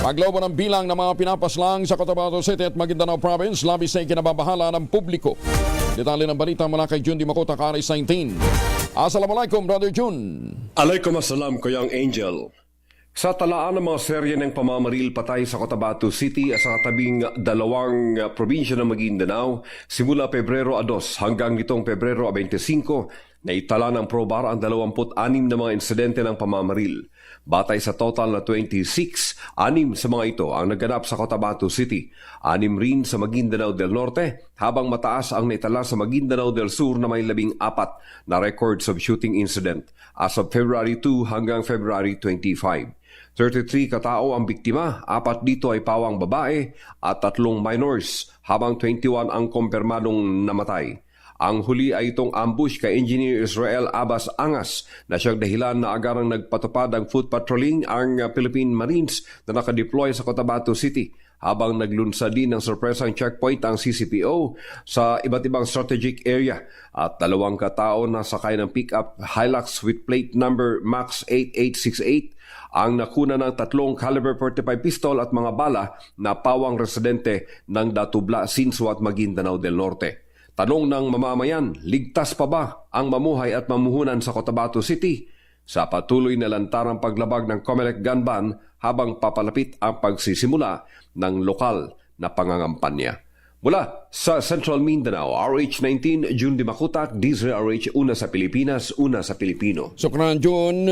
Paglobo ng bilang ng mga pinapaslang sa Cotabato City at Maguindanao Province, labis na ikinababahala ng publiko. Detalye ng balita mula kay Jun Di Makota, Karis 19. Assalamualaikum, Brother Jun. Alaykum assalam, Kuyang Angel. Sa talaan ng mga serye ng pamamaril patay sa Cotabato City at sa katabing dalawang probinsya ng Maguindanao simula Pebrero a 2 hanggang nitong Pebrero a 25 na itala ng probar ang 26 na mga insidente ng pamamaril. Batay sa total na 26, anim sa mga ito ang naganap sa Cotabato City, anim rin sa Maguindanao del Norte, habang mataas ang naitala sa Maguindanao del Sur na may labing apat na records of shooting incident as of February 2 hanggang February 25. 33 katao ang biktima, apat dito ay pawang babae at tatlong minors, habang 21 ang kumpirmadong namatay. Ang huli ay itong ambush kay Engineer Israel Abbas Angas na siyang dahilan na agarang nagpatupad ang foot patrolling ang uh, Philippine Marines na nakadeploy sa Cotabato City habang naglunsad din ng sorpresang checkpoint ang CCPO sa iba't ibang strategic area at dalawang katao na sakay ng pickup Hilux with plate number MAX 8868 ang nakuna ng tatlong caliber 45 pistol at mga bala na pawang residente ng Datubla, Sinso at Maguindanao del Norte. Tanong ng mamamayan, ligtas pa ba ang mamuhay at mamuhunan sa Cotabato City? Sa patuloy na lantarang paglabag ng Comelec gun ban habang papalapit ang pagsisimula ng lokal na pangangampanya. Mula sa Central Mindanao, RH19, June Di Makutak, DZRH, una sa Pilipinas, una sa Pilipino. Sukran, Jun.